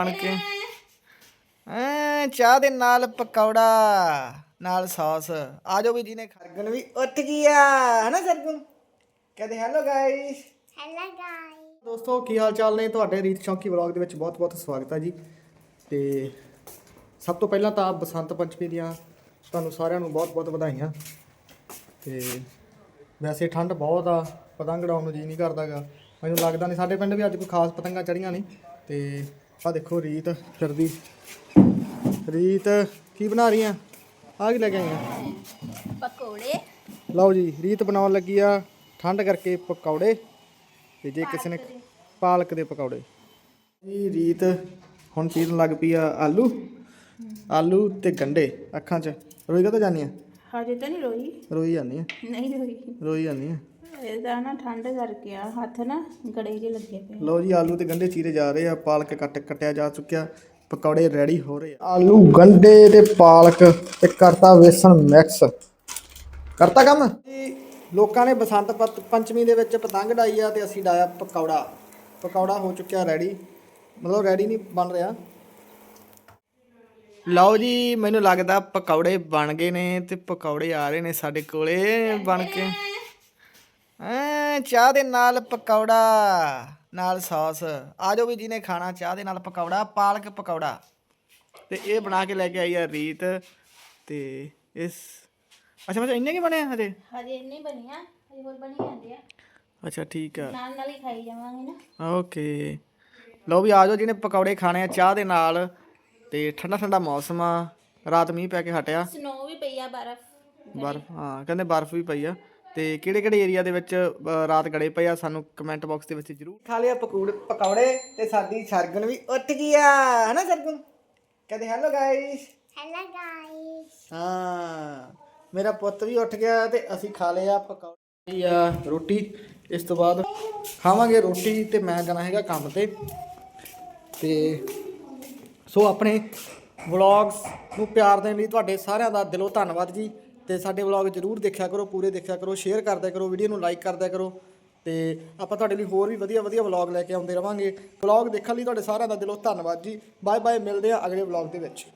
ਬਣ ਕੇ। ਐ ਚਾਹ ਦੇ ਨਾਲ ਪਕੌੜਾ ਨਾਲ ਸੌਸ। ਆ ਜਾਓ ਵੀ ਜੀ ਨੇ ਖਰਗਨ ਵੀ ਉੱਠ ਗਿਆ ਹਨਾ ਸਰਗੁਣ? ਕਹਿੰਦੇ ਹੈਲੋ ਗਾਇਸ ਹੈਲੋ ਗਾਇਸ ਦੋਸਤੋ ਕੀ ਹਾਲ ਚਾਲ ਨੇ? ਤੁਹਾਡੇ ਰੀਤ ਸ਼ੌਂਕੀ ਵਲੌਗ ਦੇ ਵਿੱਚ ਬਹੁਤ-ਬਹੁਤ ਸਵਾਗਤ ਹੈ ਜੀ। ਤੇ ਸਭ ਤੋਂ ਪਹਿਲਾਂ ਤਾਂ ਬਸੰਤ ਪੰਚਮੀ ਦੀਆਂ ਤੁਹਾਨੂੰ ਸਾਰਿਆਂ ਨੂੰ ਬਹੁਤ-ਬਹੁਤ ਵਧਾਈਆਂ। ਤੇ ਵੈਸੇ ਠੰਡ ਬਹੁਤ ਆ ਪਤੰਗ ਉਡਾਉਣ ਨੂੰ ਜੀ ਨਹੀਂ ਕਰਦਾਗਾ। ਮੈਨੂੰ ਲੱਗਦਾ ਨਹੀਂ ਸਾਡੇ ਪਿੰਡ ਵੀ ਅੱਜ ਕੋਈ ਖਾਸ ਪਤੰਗਾਂ ਚੜੀਆਂ ਨਹੀਂ ਤੇ ਆ ਦੇਖੋ ਰੀਤ ਫਿਰਦੀ ਰੀਤ ਕੀ ਬਣਾ ਰਹੀ ਆ? ਆ ਕੀ ਲੈ ਕੇ ਆਈ ਆ? ਪਕੌੜੇ। ਲਓ ਜੀ ਰੀਤ ਬਣਾਉਣ ਲੱਗੀ ਆ ਠੰਡ ਕਰਕੇ ਪਕੌੜੇ ਤੇ ਜੇ ਕਿਸੇ ਨੇ ਪਾਲਕ ਦੇ। ਪਕੌੜੇ। ਜੀ ਰੀਤ ਹੁਣ ਚੀਰਨ ਲੱਗ ਪਈ ਆ ਆਲੂ। ਆਲੂ ਤੇ ਗੰਡੇ ਅੱਖਾਂ 'ਚ। ਰੋਈ ਕਾ ਤਾਂ ਜਾਨੀ ਆ? ਹਜੇ ਤਾਂ ਨਹੀਂ ਰੋਈ। ਰੋਈ ਜਾਂਦੀ ਆ? ਨਹੀਂ ਰੋਈ। ਰੋਈ ਜਾਂਦੀ ਆ? ਇਹਦਾ ਨਾ ਠੰਡ ਕਰਕੇ ਆ ਹੱਥ ਨਾ ਗੜੇ ਜਿਹੇ ਲੱਗੇ ਪਏ ਲਓ ਜੀ ਆਲੂ ਤੇ ਗੰਡੇ ਚੀਰੇ ਜਾ ਰਹੇ ਆ ਪਾਲਕ ਕੱਟ ਕੱਟਿਆ ਜਾ ਚੁੱਕਿਆ ਪਕੌੜੇ ਰੈਡੀ ਹੋ ਰਹੇ ਆ। ਆਲੂ ਗੰਡੇ ਤੇ ਪਾਲਕ ਤੇ ਕਰਤਾ ਵੇਸਣ ਮਿਕਸ। ਕਰਤਾ ਕੰਮ? ਜੀ ਲੋਕਾਂ ਨੇ ਬਸੰਤ ਪਤ- ਪੰਚਮੀ ਦੇ ਵਿੱਚ ਪਤੰਗ ਡਾਈ ਆ ਤੇ ਅਸੀਂ ਡਾਇਆ ਪਕੌੜਾ। ਪਕੌੜਾ ਹੋ ਚੁੱਕਿਆ ਰੈਡੀ ਮਤਲਬ ਰੈਡੀ ਨਹੀਂ ਬਣ ਰਿਹਾ। ਲਓ ਜੀ ਮੈਨੂੰ ਲੱਗਦਾ ਪਕੌੜੇ ਬਣ ਗਏ ਨੇ ਤੇ ਪਕੌੜੇ ਆ ਰਹੇ ਨੇ ਸਾਡੇ ਕੋਲੇ ਬਣ ਕੇ। ਐ ਚਾਹ ਦੇ ਨਾਲ ਪਕੌੜਾ ਨਾਲ ਸੌਸ। ਆ ਜਾਓ ਵੀ ਜੀ ਨੇ ਖਾਣਾ ਚਾਹ ਦੇ ਨਾਲ ਪਕੌੜਾ ਪਾਲਕ ਪਕੌੜਾ। ਤੇ ਇਹ ਬਣਾ ਕੇ ਲੈ ਕੇ ਆਈ ਆ ਰੀਤ। ਤੇ ਇਸ ਅੱਛਾ ਬਸ ਇੰਨੇ ਕੀ ਬਣਿਆ ਹਜੇ? ਹਜੇ ਇੰਨੇ ਬਣੀਆਂ ਹਜੇ ਹੋਰ ਬਣੀ ਜਾਂਦੇ ਆ। ਅੱਛਾ ਠੀਕ ਆ। ਨਾਲ ਨਾਲ ਹੀ ਖਾਈ ਜਾਵਾਂਗੇ ਨਾ। ਓਕੇ। ਲਓ ਵੀ ਆ ਜਾਓ ਜਿਹਨੇ ਪਕੌੜੇ ਖਾਣੇ ਆ ਚਾਹ ਦੇ ਨਾਲ। ਤੇ ਠੰਡਾ ਠੰਡਾ ਮੌਸਮ ਆ। ਰਾਤ ਮੀਂਹ ਪੈ ਕੇ ਹਟਿਆ। ਸਨੋ ਵੀ ਪਈ ਆ ਬਰਫ਼। ਬਰਫ ਹਾਂ ਕਹਿੰਦੇ ਬਰਫ ਵੀ ਪਈ ਆ। ਤੇ ਕਿਹੜੇ ਕਿਹੜੇ ਏਰੀਆ ਦੇ ਵਿੱਚ ਅ, ਰਾਤ ਗੜੇ ਪਏ ਆ? ਸਾਨੂੰ ਕਮੈਂਟ ਬਾਕਸ ਦੇ ਵਿੱਚ ਜਰੂਰ ਖਾ ਲਿਆ ਪਕੌੜੇ ਪਕੌੜੇ ਤੇ ਸਾਡੀ ਸਰਗਨ ਵੀ ਉੱਠ ਗਿਆ ਹਨਾ ਸਰਗਨ ਕਹਿੰਦੇ ਹੈਲੋ ਗਾਇਸ ਹੈਲੋ ਗਾਇਸ ਹਾਂ ਮੇਰਾ ਪੁੱਤ ਵੀ ਉੱਠ ਗਿਆ ਤੇ ਅਸੀਂ ਖਾ ਲਿਆ ਪਕੌੜੇ। ਆ ਰੋਟੀ। ਇਸ ਤੋਂ ਬਾਅਦ ਖਾਵਾਂਗੇ ਰੋਟੀ ਤੇ ਮੈਂ ਜਾਣਾ ਹੈਗਾ ਕੰਮ ਤੇ। ਤੇ ਸੋ ਆਪਣੇ ਵਲੌਗਸ ਨੂੰ ਪਿਆਰ ਦੇਣ ਲਈ ਤੁਹਾਡੇ ਸਾਰਿਆਂ ਦਾ ਦਿਲੋਂ ਧੰਨਵਾਦ ਜੀ। ਤੇ ਸਾਡੇ ਵਲੌਗ ਜਰੂਰ ਦੇਖਿਆ ਕਰੋ, ਪੂਰੇ ਦੇਖਿਆ ਕਰੋ ਸ਼ੇਅਰ ਕਰਦਿਆ ਕਰੋ ਵੀਡੀਓ ਨੂੰ ਲਾਈਕ ਕਰਦਿਆ ਕਰੋ ਤੇ ਆਪਾਂ ਤੁਹਾਡੇ ਲਈ ਹੋਰ ਵੀ ਵਧੀਆ ਵਧੀਆ ਵਲੌਗ ਲੈ ਕੇ ਆਉਂਦੇ ਰਵਾਂਗੇ। ਵਲੌਗ ਦੇਖਣ ਲਈ ਤੁਹਾਡੇ ਸਾਰਿਆਂ ਦਾ ਦਿਲੋਂ ਧੰਨਵਾਦ ਜੀ। ਬਾਏ ਬਾਏ ਮਿਲਦੇ ਆ ਅਗਲੇ ਵਲੌਗ ਦੇ ਵਿੱਚ।